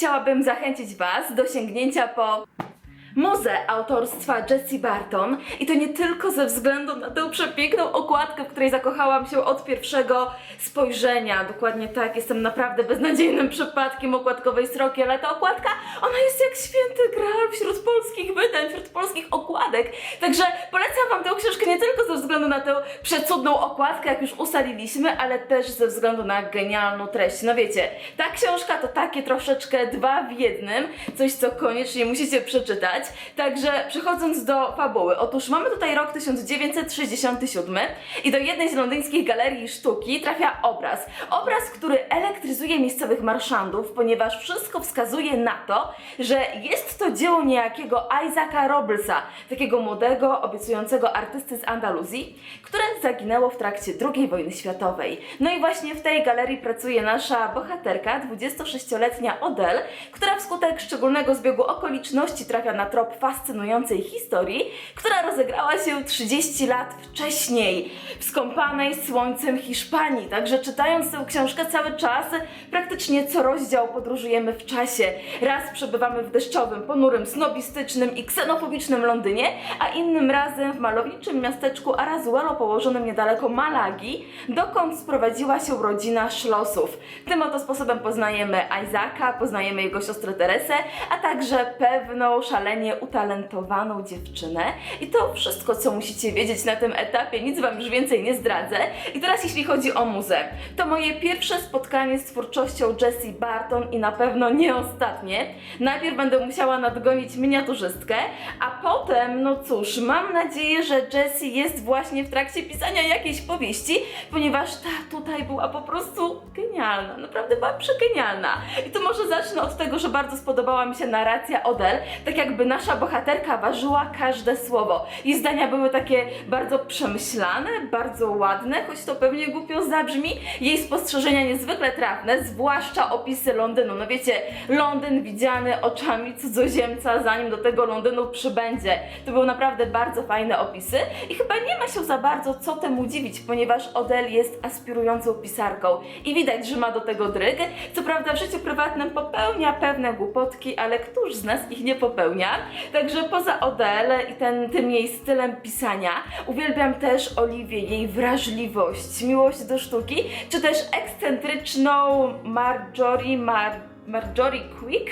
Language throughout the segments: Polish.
chciałabym zachęcić Was do sięgnięcia po Muzę autorstwa Jessie Barton i to nie tylko ze względu na tę przepiękną okładkę, w której zakochałam się od pierwszego spojrzenia. Dokładnie tak, jestem naprawdę beznadziejnym przypadkiem okładkowej sroki, ale ta okładka, ona jest jak święty graal wśród polskich okładek. Także polecam Wam tę książkę nie tylko ze względu na tę przecudną okładkę, jak już ustaliliśmy, ale też ze względu na genialną treść. No wiecie, ta książka to takie troszeczkę dwa w jednym, coś co koniecznie musicie przeczytać. Także przechodząc do fabuły, otóż mamy tutaj rok 1967 i do jednej z londyńskich galerii sztuki trafia obraz. Obraz, który elektryzuje miejscowych marszandów, ponieważ wszystko wskazuje na to, że jest to dzieło niejakiego Isaaca Roblesa, takiego młodego, obiecującego artysty z Andaluzji, które zaginęło w trakcie II wojny światowej. No i właśnie w tej galerii pracuje nasza bohaterka, 26-letnia Odell, która wskutek szczególnego zbiegu okoliczności trafia na trop fascynującej historii, która rozegrała się 30 lat wcześniej w skąpanej słońcem Hiszpanii. Także czytając tę książkę cały czas, praktycznie co rozdział podróżujemy w czasie. Raz przebywamy w deszczowym, ponurym, snobistycznym i ksenofobicznym Londynie, a innym razem w malowniczym miasteczku Arazuelo położonym niedaleko Malagi, dokąd sprowadziła się rodzina Szlosów. Tym oto sposobem poznajemy Isaaca, poznajemy jego siostrę Teresę, a także pewną szalenie utalentowaną dziewczynę. I to wszystko, co musicie wiedzieć na tym etapie, nic Wam już więcej nie zdradzę. I teraz jeśli chodzi o muzę, to moje pierwsze spotkanie z twórczością Jessie Barton i na pewno nie ostatnie. Najpierw będę musiała nadgonić miniaturzystkę, a potem, no cóż, mam nadzieję, że Jessie jest właśnie w trakcie pisania jakiejś powieści, ponieważ ta tutaj była po prostu genialna, naprawdę była przegenialna. I to może zacznę od tego, że bardzo spodobała mi się narracja Odell, tak jakby nasza bohaterka ważyła każde słowo. I zdania były takie bardzo przemyślane, bardzo ładne, choć to pewnie głupio zabrzmi. Jej spostrzeżenia niezwykle trafne, zwłaszcza opisy Londynu. No wiecie, Londyn widziany oczami cudzoziemca, zanim do tego Londynu przybędzie. To były naprawdę bardzo fajne opisy i chyba nie ma się za bardzo co temu dziwić, ponieważ Odell jest aspirującą pisarką i widać, że ma do tego dryg. Co prawda w życiu prywatnym popełnia pewne głupotki, ale któż z nas ich nie popełnia? Także poza Odell i ten, tym jej stylem pisania, uwielbiam też Oliwię, jej wrażliwość, miłość do sztuki, czy też ekscentryczną Marjorie Mar Marjorie Quick,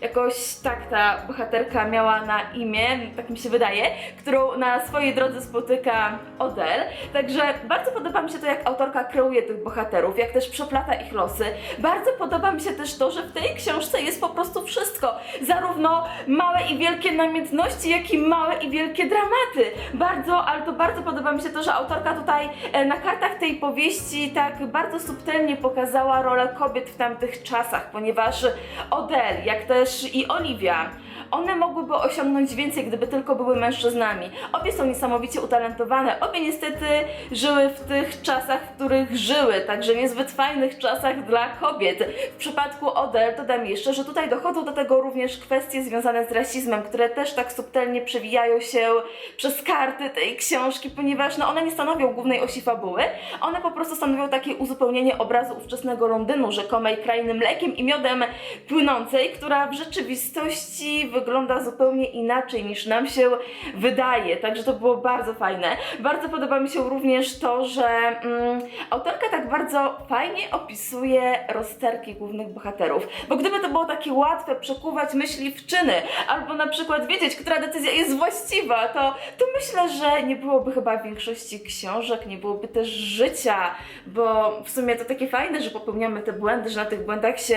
jakoś tak ta bohaterka miała na imię, tak mi się wydaje, którą na swojej drodze spotyka Odell. Także bardzo podoba mi się to, jak autorka kreuje tych bohaterów, jak też przeplata ich losy. Bardzo podoba mi się też to, że w tej książce jest po prostu wszystko. Zarówno małe i wielkie namiętności, jak i małe i wielkie dramaty. Bardzo, ale to bardzo podoba mi się to, że autorka tutaj e, na kartach tej powieści tak bardzo subtelnie pokazała rolę kobiet w tamtych czasach, ponieważ Odell, jak też i Olivia, one mogłyby osiągnąć więcej, gdyby tylko były mężczyznami. Obie są niesamowicie utalentowane, obie niestety żyły w tych czasach, w których żyły, także niezbyt fajnych czasach dla kobiet. W przypadku Odell dodam jeszcze, że tutaj dochodzą do tego również kwestie związane z rasizmem, które też tak subtelnie przewijają się przez karty tej książki, ponieważ no, one nie stanowią głównej osi fabuły, one po prostu stanowią takie uzupełnienie obrazu ówczesnego Londynu, rzekomej krainy mlekiem i miodem płynącej, która w rzeczywistości wygląda zupełnie inaczej niż nam się wydaje. Także to było bardzo fajne. Bardzo podoba mi się również to, że mm, autorka tak bardzo fajnie opisuje rozterki głównych bohaterów. Bo gdyby to było takie łatwe przekuwać myśli w czyny, albo na przykład wiedzieć, która decyzja jest właściwa, to, to myślę, że nie byłoby chyba większości książek, nie byłoby też życia, bo w sumie to takie fajne, że popełniamy te błędy, że na tych błędach się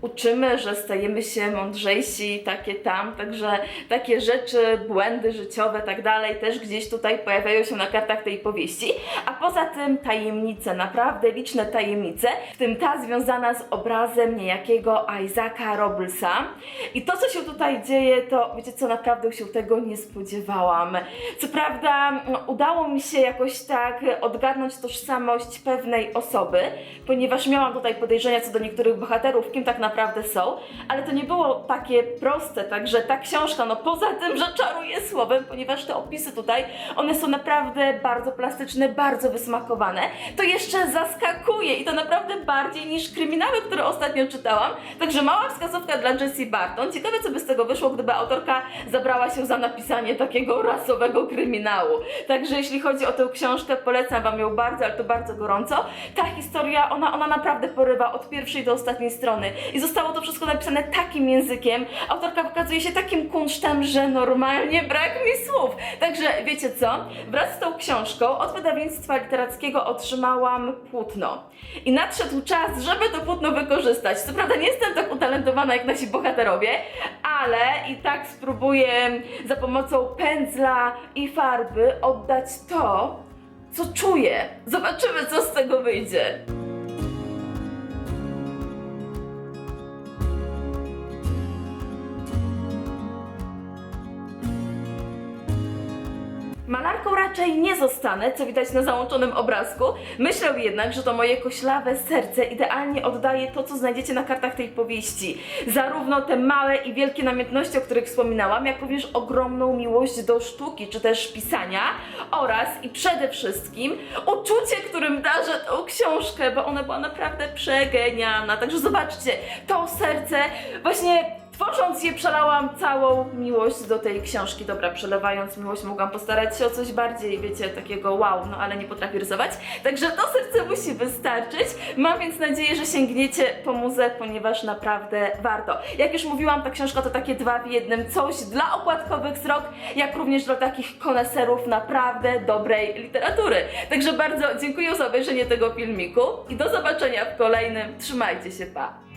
uczymy, że stajemy się mądrzejsi, takie tam, także takie rzeczy, błędy życiowe, tak dalej, też gdzieś tutaj pojawiają się na kartach tej powieści. A poza tym tajemnice, naprawdę liczne tajemnice, w tym ta związana z obrazem niejakiego Isaaca Roblesa. I to, co się tutaj dzieje, to wiecie co, naprawdę się tego nie spodziewałam. Co prawda, udało mi się jakoś tak odgadnąć tożsamość pewnej osoby, ponieważ miałam tutaj podejrzenia co do niektórych bohaterów, kim tak naprawdę naprawdę są, ale to nie było takie proste, także ta książka, no poza tym, że czaruje słowem, ponieważ te opisy tutaj, one są naprawdę bardzo plastyczne, bardzo wysmakowane, to jeszcze zaskakuje i to naprawdę bardziej niż kryminały, które ostatnio czytałam, także mała wskazówka dla Jessie Barton. Ciekawe, co by z tego wyszło, gdyby autorka zabrała się za napisanie takiego rasowego kryminału. Także jeśli chodzi o tę książkę, polecam Wam ją bardzo, ale to bardzo gorąco. Ta historia, ona, ona naprawdę porywa od pierwszej do ostatniej strony i zostało to wszystko napisane takim językiem. Autorka wykazuje się takim kunsztem, że normalnie brak mi słów. Także wiecie co? Wraz z tą książką od wydawnictwa literackiego otrzymałam płótno. I nadszedł czas, żeby to płótno wykorzystać. Co prawda nie jestem tak utalentowana jak nasi bohaterowie, ale i tak spróbuję za pomocą pędzla i farby oddać to, co czuję. Zobaczymy, co z tego wyjdzie. Malarką raczej nie zostanę, co widać na załączonym obrazku. Myślę jednak, że to moje koślawe serce idealnie oddaje to, co znajdziecie na kartach tej powieści. Zarówno te małe i wielkie namiętności, o których wspominałam, jak również ogromną miłość do sztuki, czy też pisania oraz i przede wszystkim uczucie, którym darzę tą książkę, bo ona była naprawdę przegenialna. Także zobaczcie, to serce właśnie Tworząc je, przelałam całą miłość do tej książki. Dobra, przelewając miłość, mogłam postarać się o coś bardziej, wiecie, takiego wow, no ale nie potrafię rysować. Także to serce musi wystarczyć. Mam więc nadzieję, że sięgniecie po muzę, ponieważ naprawdę warto. Jak już mówiłam, ta książka to takie dwa w jednym. Coś dla okładkowych srok, jak również dla takich koneserów naprawdę dobrej literatury. Także bardzo dziękuję za obejrzenie tego filmiku i do zobaczenia w kolejnym. Trzymajcie się, pa!